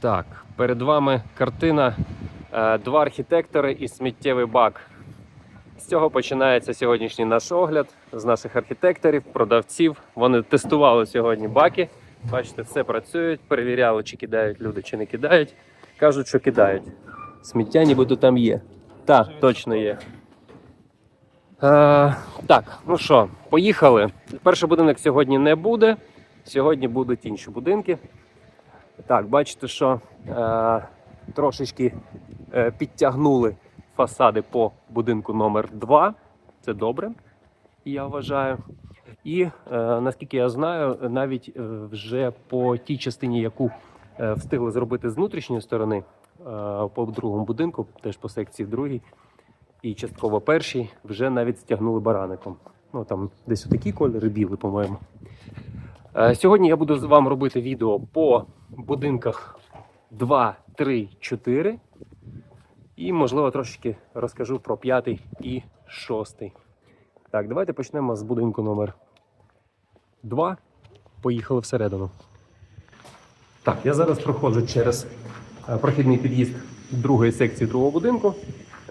Так, перед вами картина е, Два архітектори і сміттєвий бак. З цього починається сьогоднішній наш огляд з наших архітекторів, продавців. Вони тестували сьогодні баки. Бачите, все працюють, перевіряли, чи кидають люди, чи не кидають. Кажуть, що кидають. Сміття нібито там є. Так, точно є. Е, так, ну що, поїхали. Перший будинок сьогодні не буде. Сьогодні будуть інші будинки. Так, бачите, що е, трошечки е, підтягнули фасади по будинку номер 2 Це добре, я вважаю. І е, наскільки я знаю, навіть е, вже по тій частині, яку е, встигли зробити з внутрішньої сторони, е, по другому будинку, теж по секції другій, і частково першій, вже навіть стягнули бараником. Ну там десь отакі кольори білий, по-моєму. Е, Сьогодні я буду з вам робити відео по будинках 2, 3, 4. І, можливо, трошечки розкажу про п'ятий і шостий. Так, давайте почнемо з будинку номер 2. Поїхали всередину. Так, я зараз проходжу через е, прохідний під'їзд другої секції другого будинку.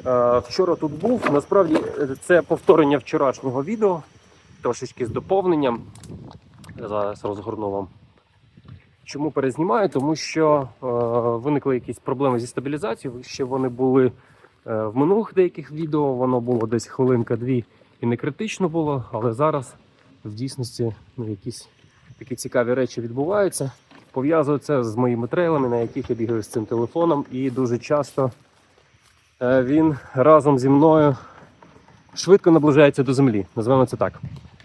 Е, Вчора тут був. Насправді е, це повторення вчорашнього відео, трошечки з доповненням. Я зараз розгорну вам. Чому перезнімаю? Тому що е, виникли якісь проблеми зі стабілізацією. Ще вони були е, в минулих деяких відео, воно було десь хвилинка-дві і не критично було, але зараз в дійсності ну, якісь такі цікаві речі відбуваються. Пов'язую це з моїми трейлами, на яких я бігаю з цим телефоном, і дуже часто е, він разом зі мною швидко наближається до землі. Називаємо це так.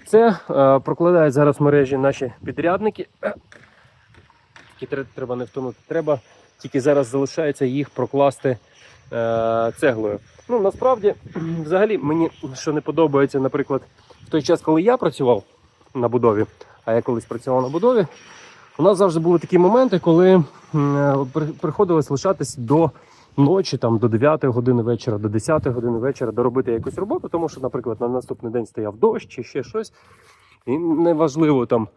Це е, прокладають зараз мережі наші підрядники. Тільки треба не втонути. Треба тільки зараз залишається їх прокласти е, цеглою. Ну насправді, взагалі, мені що не подобається, наприклад, в той час, коли я працював на будові, а я колись працював на будові, у нас завжди були такі моменти, коли е, при- приходилось лишатись до ночі, там до 9 години вечора, до 10 години вечора доробити якусь роботу, тому що, наприклад, на наступний день стояв дощ чи ще щось. І неважливо там,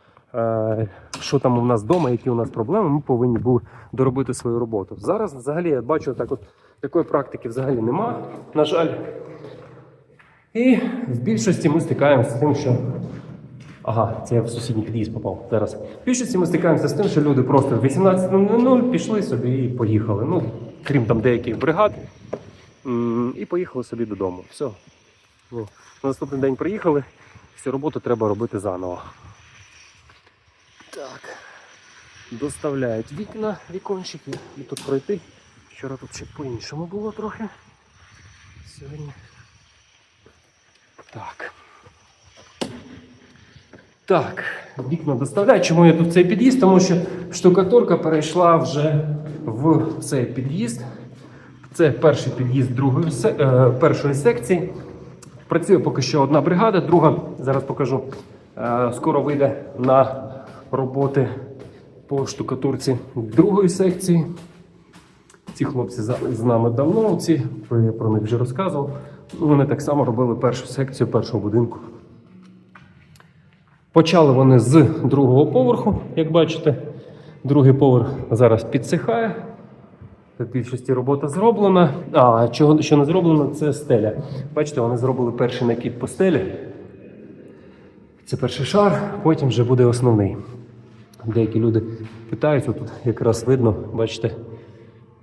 що там у нас вдома, які у нас проблеми, ми повинні були доробити свою роботу. Зараз взагалі я бачу, так от такої практики взагалі нема, на жаль. І в більшості ми стикаємося з тим, що. Ага, це я в сусідній під'їзд попав зараз. В більшості ми стикаємося з тим, що люди просто в 18.00 пішли собі і поїхали. Ну, крім там деяких бригад. І поїхали собі додому. Все. Ну, на наступний день приїхали, всю роботу треба робити заново. Так. Доставляють вікна, вікончики і тут пройти. Вчора тут ще по-іншому було трохи. Сьогодні. Так. Так, вікна доставляють. Чому я тут цей під'їзд? Тому що штукатурка перейшла вже в цей під'їзд. Це перший під'їзд другої е, першої секції. Працює поки що одна бригада, друга, зараз покажу, е, скоро вийде на роботи по штукатурці другої секції. Ці хлопці з нами давно, ці, я про них вже розказував. Вони так само робили першу секцію першого будинку. Почали вони з другого поверху, як бачите. Другий поверх зараз підсихає. В більшості робота зроблена. А чого що не зроблено, це стеля. Бачите, вони зробили перший накид по стелі. Це перший шар, потім вже буде основний. Деякі люди питаються, тут якраз видно, бачите,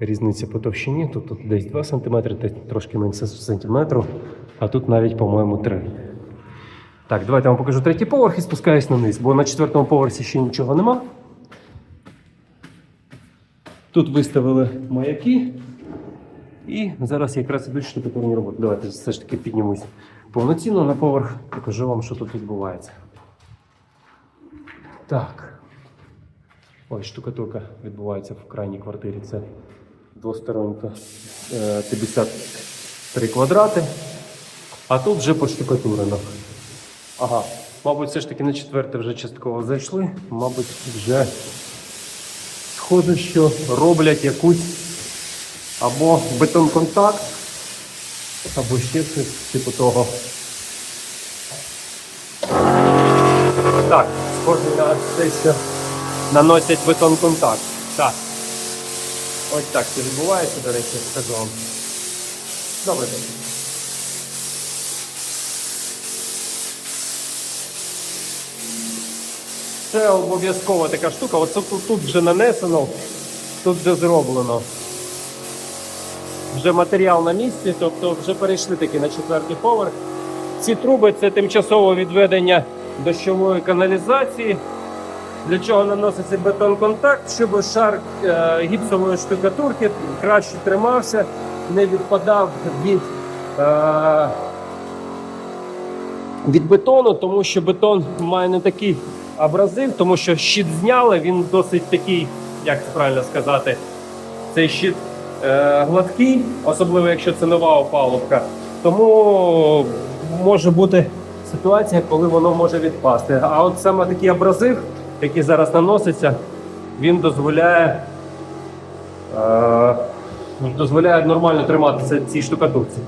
різниця по товщині. Тут, тут десь 2 см, трошки менше сантиметру, а тут навіть, по-моєму, 3 Так, давайте я вам покажу третій поверх і спускаюсь на низ, бо на четвертому поверсі ще нічого нема. Тут виставили маяки. І зараз якраз ідуть штукатурні роботи. Давайте все ж таки піднімусь повноцінно на поверх, покажу вам, що тут відбувається. Так. Ось штукатурка відбувається в крайній квартирі. Це двосторонка е, 53 квадрати. А тут вже поштукатурено. Ага, мабуть, все ж таки на четверте вже частково зайшли. Мабуть, вже схоже, що роблять якусь або бетон-контакт, або ще щось типу того. Так, схоже на те, що наносять бетон-контакт. Так. Ось так це відбувається, до речі, скажу вам. Добрий день. Це обов'язкова така штука. Оце тут вже нанесено, тут вже зроблено. Вже матеріал на місці, тобто вже перейшли таки на четвертий поверх. Ці труби це тимчасове відведення дощової каналізації. Для чого наноситься бетон-контакт, щоб шар е, гіпсової штукатурки краще тримався, не відпадав від, е, від бетону, тому що бетон має не такий абразив, тому що щит зняли, він досить такий, як це правильно сказати, цей щит е, гладкий, особливо якщо це нова опалубка. Тому може бути ситуація, коли воно може відпасти. А от саме такий абразив, який зараз наноситься, він дозволяє, е, дозволяє нормально триматися цій штукатурці.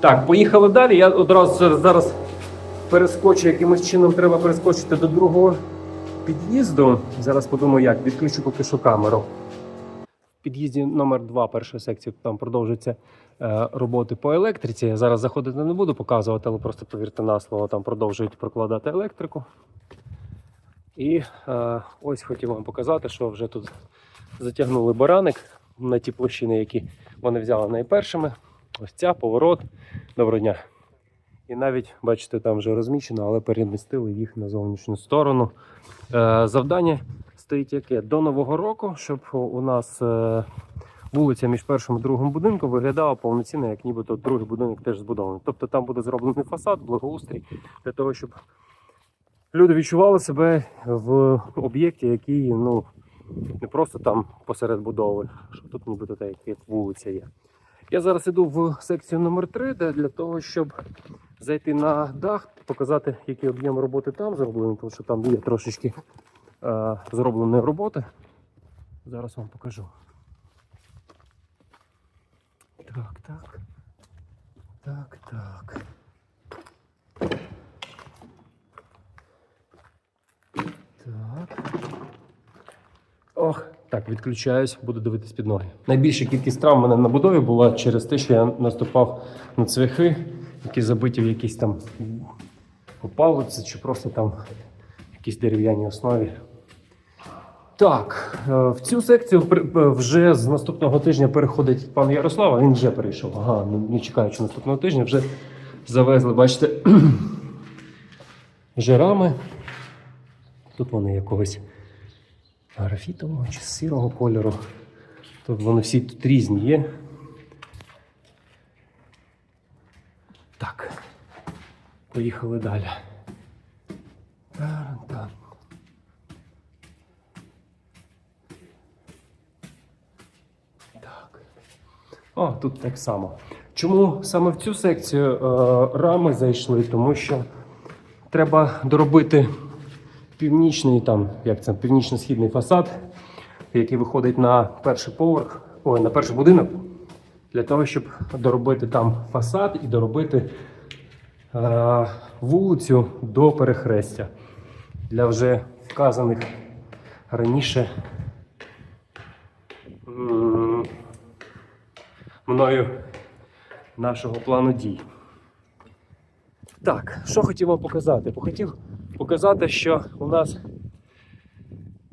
Так, поїхали далі. Я одразу зараз- перескочу, якимось чином треба перескочити до другого під'їзду. Зараз подумаю, як відключу поки що камеру. В під'їзді номер 2 першої секції там продовжуються е, роботи по електриці. Я зараз заходити не буду показувати, але просто повірте на слово, там продовжують прокладати електрику. І е, ось хотів вам показати, що вже тут затягнули бараник на ті площини, які вони взяли найпершими. Ось ця поворот. Доброго дня. І навіть, бачите, там вже розміщено, але перемістили їх на зовнішню сторону. Е, завдання стоїть яке? До Нового року, щоб у нас е, вулиця між першим і другим будинком виглядала повноцінно, як нібито другий будинок теж збудований. Тобто там буде зроблений фасад, благоустрій, для того, щоб люди відчували себе в об'єкті, який ну, не просто там посеред будови, що тут нібито так, як вулиця є. Я зараз іду в секцію номер 3 де для того, щоб зайти на дах, показати, який об'єм роботи там зроблений, тому що там є трошечки е, зробленої роботи. Зараз вам покажу. Так. Так, так. Так. Так, відключаюсь, буду дивитись під ноги. Найбільша кількість травм у мене на будові була через те, що я наступав на цвяхи, які забиті в якісь там опалиці чи просто там якісь дерев'яній основі. Так, е, в цю секцію е, вже з наступного тижня переходить пан Ярослав, а він вже перейшов. Ага, ну, не чекаючи наступного тижня, вже завезли, бачите, вже рами. Тут вони якогось графітового чи сірого кольору. Тут вони всі тут різні є. Так, поїхали далі. Та-ра-та. Так. О, тут так само. Чому саме в цю секцію е, рами зайшли? Тому що треба доробити північний, там, як це, північно-східний фасад, який виходить на перший поверх, ой, на перший будинок, для того, щоб доробити там фасад і доробити е, вулицю до перехрестя для вже вказаних раніше мною нашого плану дій. Так, що хотів вам показати? Хотів показати, що у нас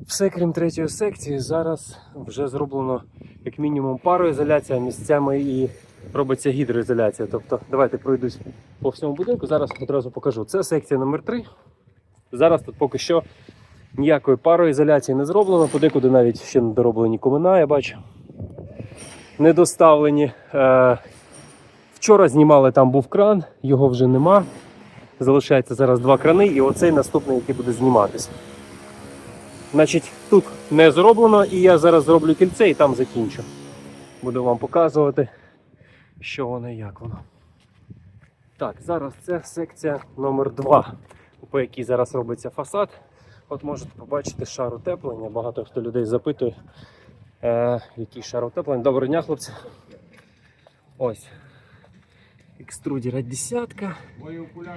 все, крім третьої секції, зараз вже зроблено як мінімум пароізоляція, місцями і робиться гідроізоляція. Тобто, давайте пройдусь по всьому будинку. Зараз одразу покажу. Це секція номер 3 Зараз тут поки що ніякої пароізоляції не зроблено, подекуди навіть ще не дороблені комина, я бачу. Не доставлені. Е, Вчора знімали, там був кран, його вже нема. Залишається зараз два крани, і оцей наступний, який буде зніматися. Значить, тут не зроблено, і я зараз зроблю кільце і там закінчу. Буду вам показувати, що воно і як воно. Так, зараз це секція номер 2 по якій зараз робиться фасад. От можете побачити шар утеплення. Багато хто людей запитує, е, який шар утеплення. Доброго дня, хлопці. Ось. Екструдера десятка.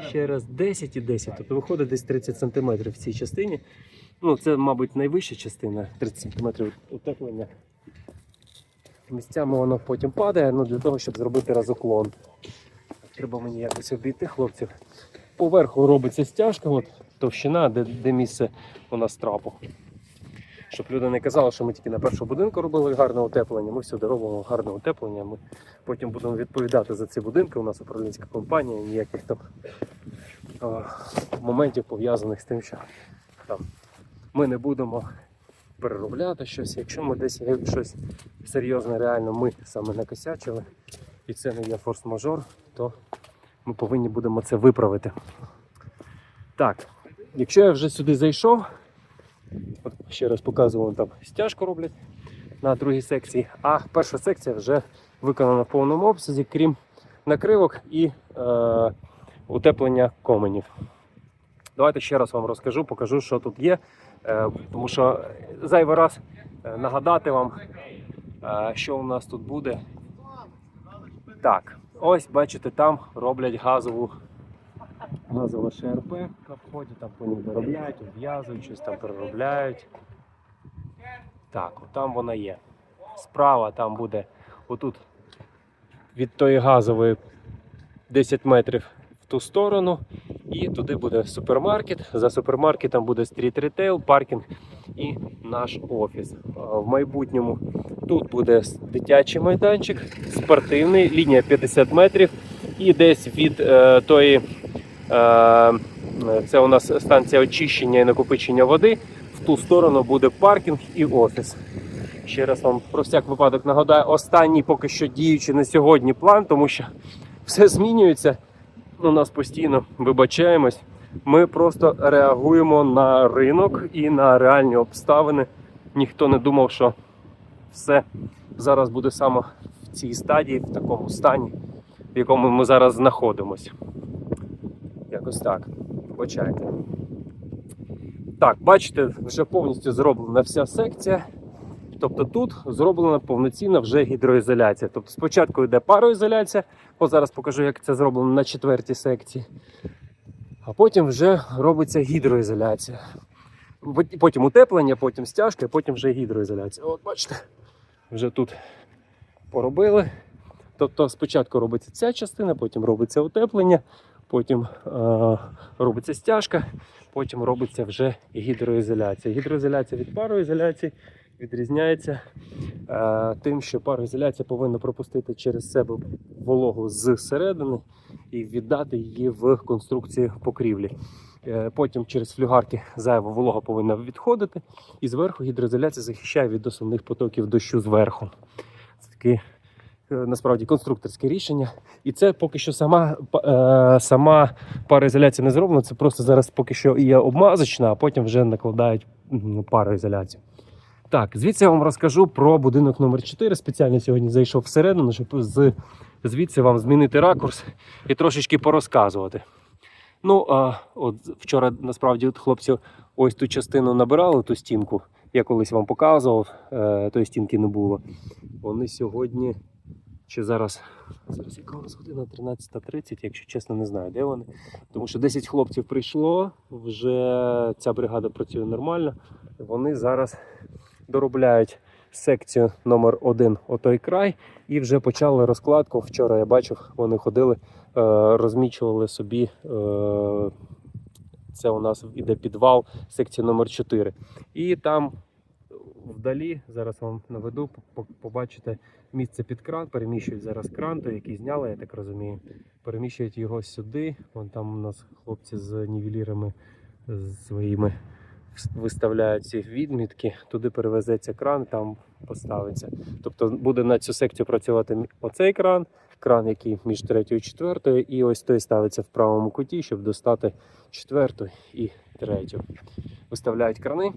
Ще раз 10 і 10. Тобто виходить десь 30 см в цій частині. Ну, це, мабуть, найвища частина 30 см утеплення. Місцями воно потім падає, ну для того, щоб зробити разоклон. Треба мені якось обійти хлопців. Поверху робиться стяжка, от товщина, де, де місце у нас трапу. Щоб люди не казали, що ми тільки на першому будинку робили гарне утеплення. Ми всюди робимо гарне утеплення. Ми потім будемо відповідати за ці будинки. У нас управлінська компанія, ніяких там а, моментів пов'язаних з тим, що там ми не будемо переробляти щось. Якщо ми десь щось серйозне, реально ми саме накосячили, і це не є форс-мажор, то ми повинні будемо це виправити. Так, якщо я вже сюди зайшов, от ще раз показував, там стяжку роблять на другій секції, а перша секція вже виконана в повному обсязі, крім накривок і е, утеплення коменів. Давайте ще раз вам розкажу, покажу, що тут є. Е, тому що зайвий раз е, нагадати вам, е, що у нас тут буде. Так, ось бачите, там роблять газову газове ШРП на вході, там по ній доробляють, обв'язують, щось там переробляють. Так, там вона є. Справа там буде отут від тої газової 10 метрів в ту сторону. І туди буде супермаркет. За супермаркетом буде стріт ретейл, паркінг і наш офіс. В майбутньому тут буде дитячий майданчик, спортивний, лінія 50 метрів. І десь від е, тої, е, це у нас станція очищення і накопичення води. В ту сторону буде паркінг і офіс. Ще раз вам про всяк випадок нагадаю, останній поки що діючий на сьогодні план, тому що все змінюється у нас постійно вибачаємось. Ми просто реагуємо на ринок і на реальні обставини. Ніхто не думав, що все зараз буде саме в цій стадії, в такому стані, в якому ми зараз знаходимося. Якось так. Вибачайте. Так, бачите, вже повністю зроблена вся секція. Тобто тут зроблена повноцінна вже гідроізоляція. Тобто спочатку йде пароізоляція, От зараз покажу, як це зроблено на четвертій секції. А потім вже робиться гідроізоляція. Потім утеплення, потім стяжка, потім вже гідроізоляція. От бачите, вже тут поробили. Тобто спочатку робиться ця частина, потім робиться утеплення, потім е- робиться стяжка, потім робиться вже гідроізоляція. Гідроізоляція від пароізоляції відрізняється е, тим, що пароізоляція повинна пропустити через себе вологу з середини і віддати її в конструкції покрівлі. Е, Потім через флюгарки зайва волога повинна відходити, і зверху гідроізоляція захищає від основних потоків дощу зверху. Це таке е, насправді конструкторське рішення. І це поки що сама, е, сама пароізоляція не зроблена. Це просто зараз поки що є обмазочна, а потім вже накладають м, пароізоляцію. Так, звідси я вам розкажу про будинок номер 4 Спеціально сьогодні зайшов всередину, щоб з, звідси вам змінити ракурс і трошечки порозказувати. Ну, а от вчора насправді от хлопці ось ту частину набирали, ту стінку. Я колись вам показував, е, тої стінки не було. Вони сьогодні, чи зараз, зараз яка у нас година 13.30, якщо чесно, не знаю, де вони. Тому що 10 хлопців прийшло, вже ця бригада працює нормально. Вони зараз доробляють секцію номер 1 отой край, і вже почали розкладку. Вчора я бачив, вони ходили, е, розмічували собі. е, Це у нас іде підвал секції номер 4 І там вдалі, зараз вам наведу, по- побачите місце під кран, переміщують зараз кран, той, який зняли, я так розумію. Переміщують його сюди. Вон там у нас хлопці з нівелірами своїми виставляють ці відмітки, туди перевезеться кран, там поставиться. Тобто буде на цю секцію працювати оцей кран, кран, який між третьою і четвертою, і ось той ставиться в правому куті, щоб достати четверту і третю. Виставляють крани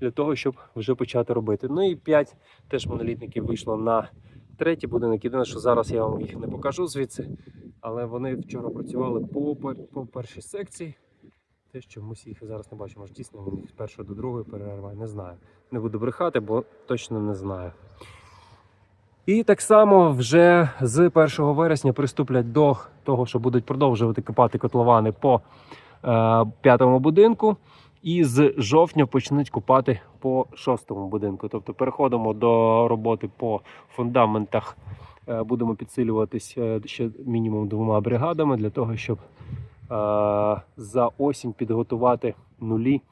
для того, щоб вже почати робити. Ну і 5 теж монолітників вийшло на третій будинок. Єдине, що зараз я вам їх не покажу звідси, але вони вчора працювали по, по першій секції. Те, що ми їх зараз не бачимо, може дійсно вони з першої до другої переривають, не знаю. Не буду брехати, бо точно не знаю. І так само вже з 1 вересня приступлять до того, що будуть продовжувати копати котловани по е, п'ятому будинку. І з жовтня почнуть купати по шостому будинку. Тобто переходимо до роботи по фундаментах. Е, Будемо підсилюватись е, ще мінімум двома бригадами для того, щоб е, за осінь підготувати нулі.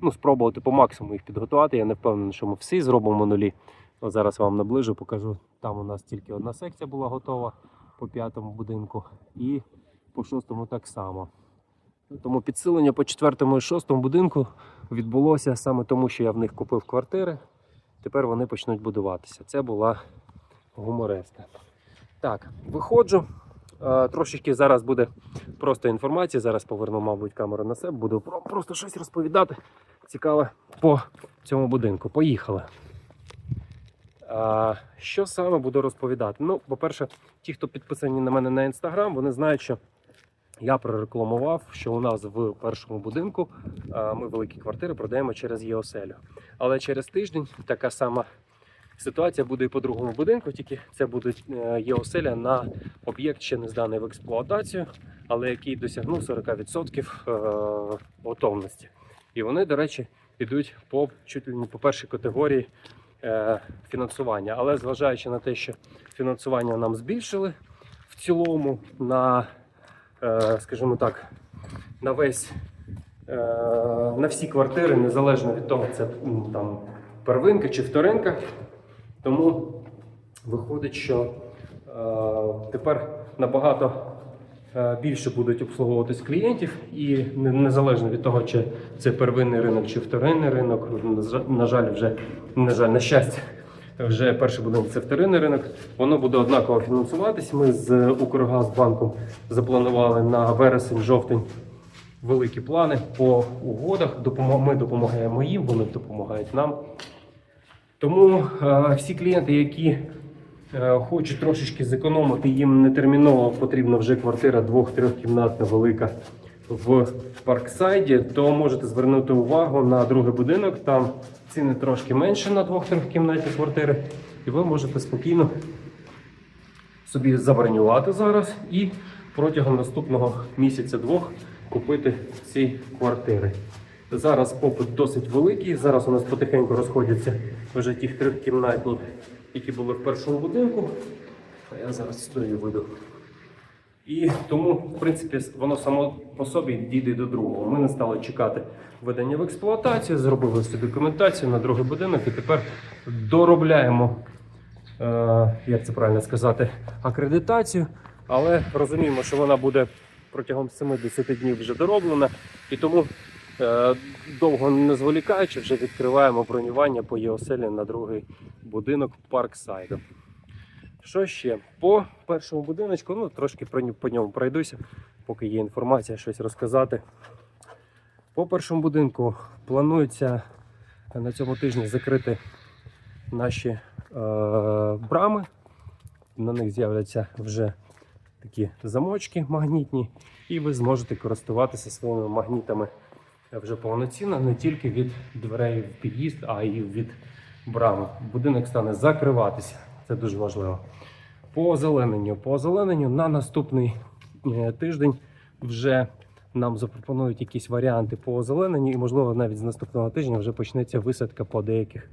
Ну, спробувати по максимуму їх підготувати. Я не впевнений, що ми всі зробимо нулі. От зараз вам наближу, покажу. Там у нас тільки одна секція була готова по п'ятому будинку, і по шостому так само. Тому підсилення по четвертому і шостому будинку відбулося саме тому, що я в них купив квартири. Тепер вони почнуть будуватися. Це була гумореска. Так, виходжу. Е, Трошечки зараз буде просто інформація. Зараз поверну, мабуть, камеру на себе. Буду просто щось розповідати. Цікаве по цьому будинку. Поїхали. А, що саме буду розповідати? Ну, по-перше, ті, хто підписані на мене на інстаграм, вони знають, що я прорекламував, що у нас в першому будинку ми великі квартири продаємо через ЄОСЕЛю. Але через тиждень така сама ситуація буде і по другому будинку, тільки це буде е, ЄОСЕЛя на об'єкт ще не зданий в експлуатацію, але який досягнув 40% е, готовності. І вони, до речі, йдуть по чуть ли не по першій категорії е, фінансування. Але зважаючи на те, що фінансування нам збільшили в цілому на, е, скажімо так, на весь е, на всі квартири, незалежно від того, це там первинка чи вторинка. Тому виходить, що е, тепер набагато е, більше будуть обслуговуватись клієнтів, і незалежно від того, чи це первинний ринок чи вторинний ринок, на жаль, вже на жаль, на щастя, вже перший будинок це вторинний ринок. Воно буде однаково фінансуватись. Ми з Укргазбанком запланували на вересень-жовтень великі плани по угодах. Ми допомагаємо їм, вони допомагають нам. Тому е, всі клієнти, які е, хочуть трошечки зекономити, їм не терміново потрібна вже квартира двох-трьохкімнатна велика в Парксайді, то можете звернути увагу на другий будинок. Там ціни трошки менше на двох-трьохкімнатні квартири, і ви можете спокійно собі забронювати зараз і протягом наступного місяця-двох купити ці квартири. Зараз попит досить великий. Зараз у нас потихеньку розходяться вже ті трьохкімнатні, які були в першому будинку. А я зараз стою веду. І тому, в принципі, воно само по собі дійде до другого. Ми не стали чекати введення в експлуатацію, зробили собі документацію на другий будинок і тепер доробляємо, е, як це правильно сказати, акредитацію. Але розуміємо, що вона буде протягом 70 днів вже дороблена. І тому, е, довго не зволікаючи, вже відкриваємо бронювання по ЄОСЕЛі на другий будинок Парксайду. Що ще? По першому будиночку, ну трошки про по ньому пройдуся, поки є інформація, щось розказати. По першому будинку планується на цьому тижні закрити наші е, брами. На них з'являться вже такі замочки магнітні, і ви зможете користуватися своїми магнітами вже повноцінно, не тільки від дверей в під'їзд, а й від брами. Будинок стане закриватися. Це дуже важливо. По озелененню. По озелененню на наступний е, тиждень вже нам запропонують якісь варіанти по озелененню, і, можливо, навіть з наступного тижня вже почнеться висадка по деяких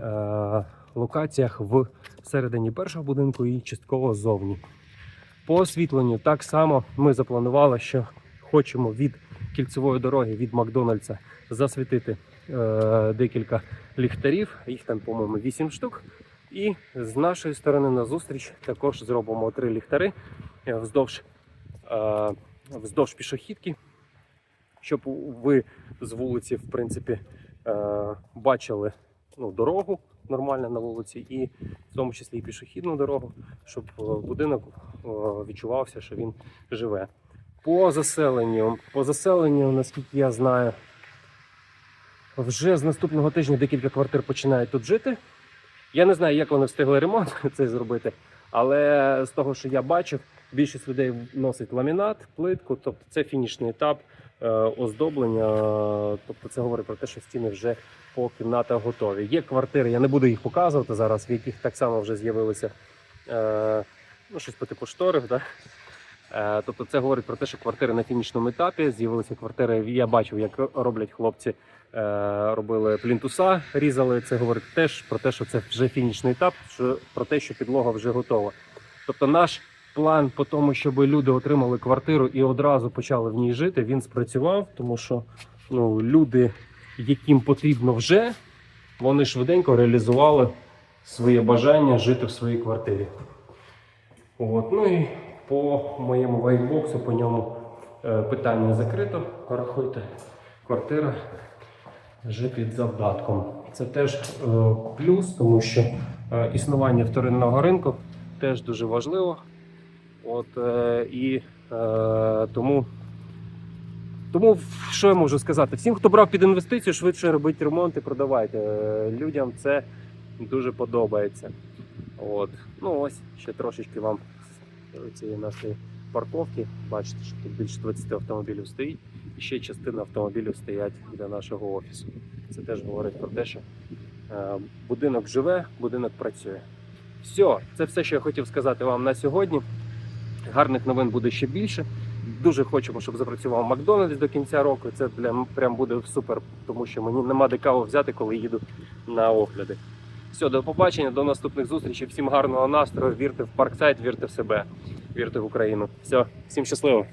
е- локаціях в середині першого будинку і частково ззовні. По освітленню так само ми запланували, що хочемо від кільцевої дороги від Макдональдса засвітити е, декілька ліхтарів. Їх там, по-моєму, 8 штук. І з нашої сторони на зустріч також зробимо три ліхтари е, вздовж, е, вздовж пішохідки, щоб ви з вулиці, в принципі, е, бачили ну, дорогу нормально на вулиці, і в тому числі і пішохідну дорогу, щоб будинок відчувався, що він живе. По заселенню, по заселенню, наскільки я знаю, вже з наступного тижня декілька квартир починають тут жити. Я не знаю, як вони встигли ремонт цей зробити, але з того, що я бачив, більшість людей носить ламінат, плитку, тобто це фінішний етап е, оздоблення. Тобто це говорить про те, що стіни вже по кімнатах готові. Є квартири, я не буду їх показувати зараз, в яких так само вже з'явилися е, ну, щось по типу шторів. Да? Е, Тобто це говорить про те, що квартири на фінішному етапі. З'явилися квартири. Я бачив, як роблять хлопці, робили плінтуса, різали. Це говорить теж про те, що це вже фінішний етап, що про те, що підлога вже готова. Тобто, наш план по тому, щоб люди отримали квартиру і одразу почали в ній жити, він спрацював, тому що ну, люди, яким потрібно вже, вони швиденько реалізували своє бажання жити в своїй квартирі. От, ну і по моєму вайтбоксу, по ньому е, питання закрито. Рахуйте, квартира вже під завдатком. Це теж е, плюс, тому що е, існування вторинного ринку теж дуже важливо. От, е, і тому, тому що я можу сказати? Всім, хто брав під інвестицію, швидше робіть ремонт і продавайте. Людям це дуже подобається. От. Ну ось, ще трошечки вам цієї нашої парковки. Бачите, що тут більше 20 автомобілів стоїть, і ще частина автомобілів стоять для нашого офісу. Це теж говорить про те, що е, будинок живе, будинок працює. Все, це все, що я хотів сказати вам на сьогодні. Гарних новин буде ще більше. Дуже хочемо, щоб запрацював Макдональдс до кінця року. Це прям, прям буде супер, тому що мені нема де каву взяти, коли їду на огляди. Все, до побачення, до наступних зустрічей. Всім гарного настрою. Вірте в парксайт, вірте в себе, вірте в Україну. Все, всім щасливо.